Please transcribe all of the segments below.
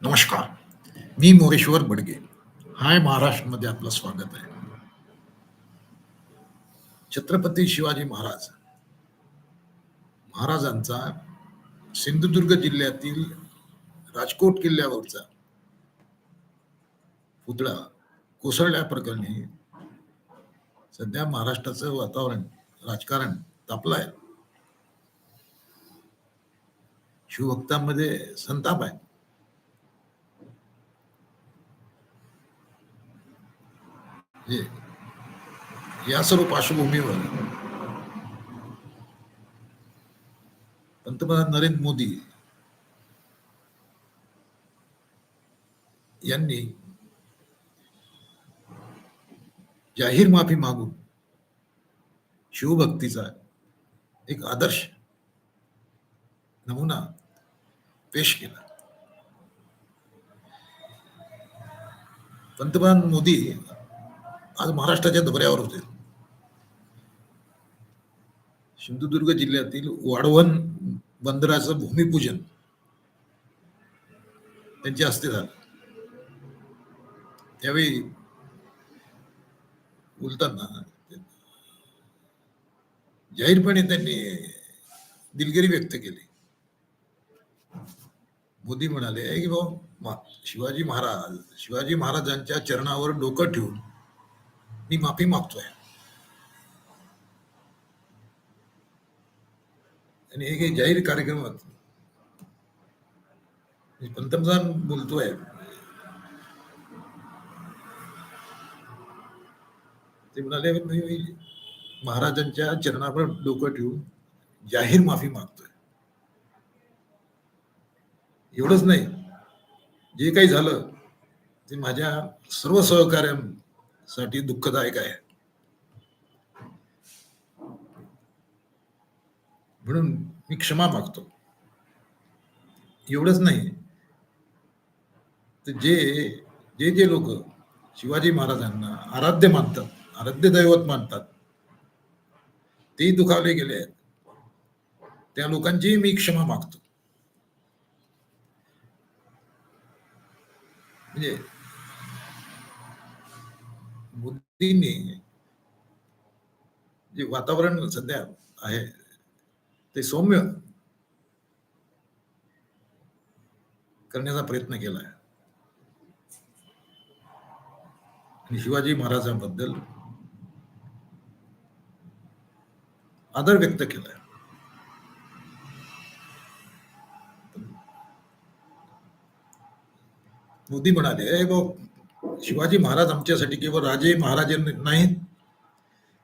नमस्कार मी मोरेश्वर बडगे. हाय महाराष्ट्रमध्ये आपलं स्वागत आहे. छत्रपती शिवाजी महाराज महाराजांचा सिंधुदुर्ग जिल्ह्यातील राजकोट किल्ल्यावरचा पुतळा कोसळल्या प्रकरणी सध्या महाराष्ट्राचं वातावरण राजकारण तापलं आहे शिवभक्तांमध्ये संताप आहे. हे- या सर्व पार्श्वभूमीवर पंतप्रधान नरेंद्र मोदी यांनी जाहीर माफी मागून शिवभक्तीचा एक आदर्श नमुना पेश केला. पंतप्रधान मोदी आज महाराष्ट्राच्या दौऱ्यावर होते. सिंधुदुर्ग जिल्ह्यातील वाढवण बंदराचं भूमिपूजन त्यांच्या हस्ते झालं. त्यावेळी बोलताना जाहीरपणे त्यांनी दिलगिरी व्यक्त केली. मोदी म्हणाले की भाऊ शिवाजी महाराज शिवाजी महाराजांच्या चरणावर डोकं ठेवून मी माफी मागतोय आणि हे काही जाहीर कार्यक्रमात पंतप्रधान बोलतोय ते म्हणाले मी महाराजांच्या चरणावर डोकं ठेवून जाहीर माफी मागतोय एवढंच नाही जे काही झालं ते माझ्या सर्व साठी दुःखदायक आहे. म्हणून मी क्षमा मागतो. एवढंच नाही. तर जे जे जे लोक शिवाजी महाराजांना आराध्य मानतात आराध्य दैवत मानतात तेही दुखावले गेले आहेत. त्या लोकांचीही मी क्षमा मागतो. म्हणजे मोदींनी जे वातावरण सध्या आहे ते सौम्य करण्याचा प्रयत्न केला आहे. आणि शिवाजी महाराजांबद्दल आदर व्यक्त केला मोदी म्हणाले बघ शिवाजी महाराज आमच्यासाठी केवळ राजे महाराजे नाहीत.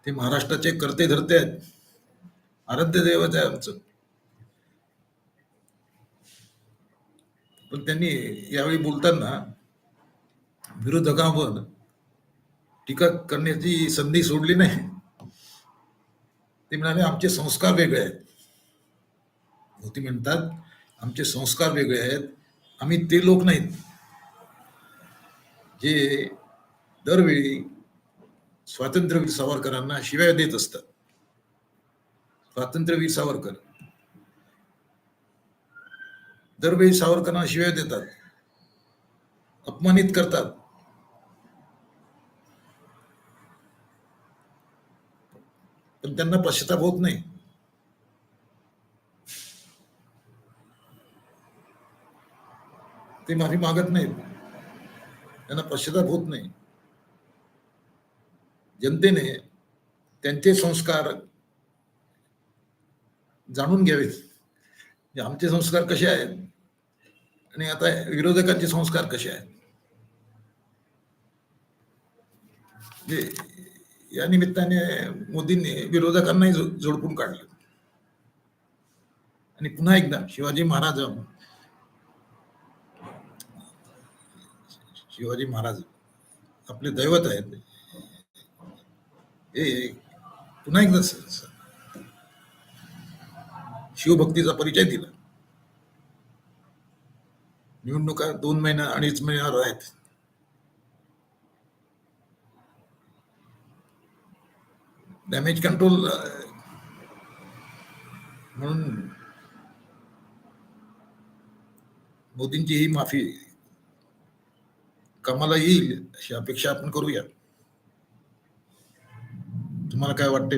ते महाराष्ट्राचे करते धरते आहेत. आराध्य दैवत आहे आमचं. पण त्यांनी यावेळी बोलताना विरोधकांवर टीका करण्याची संधी सोडली नाही. ते म्हणाले आमचे संस्कार वेगळे आहेत. होती म्हणतात आमचे संस्कार वेगळे आहेत. आम्ही ते लोक नाहीत. जे दरवेळी स्वातंत्र्यवीर सावरकरांना शिव्या देत असतात. स्वातंत्र्यवीर सावरकर. दरवेळी सावरकरांना शिव्या देतात. अपमानित करतात. पण त्यांना पश्चाताप होत नाही. ते माफी मागत नाहीत. त्यांना पश्चाताप होत नाही. जनतेने त्यांचे संस्कार जाणून घ्यावेत. आमचे संस्कार कसे आहेत? आणि आता विरोधकांचे संस्कार कसे आहेत? या निमित्ताने मोदींनी विरोधकांनाही जोडपून काढलं. आणि पुन्हा एकदा शिवाजी महाराज शिवाजी महाराज आपले दैवत आहेत. हे पुन्हा एकदा शिवभक्तीचा परिचय दिला. निवडणुका दोन महिना अडीच महिन्यावर आहेत डॅमेज कंट्रोल म्हणून मोदींची ही माफी कामाला येईल अशी अपेक्षा आपण करूया. तुम्हाला काय वाटते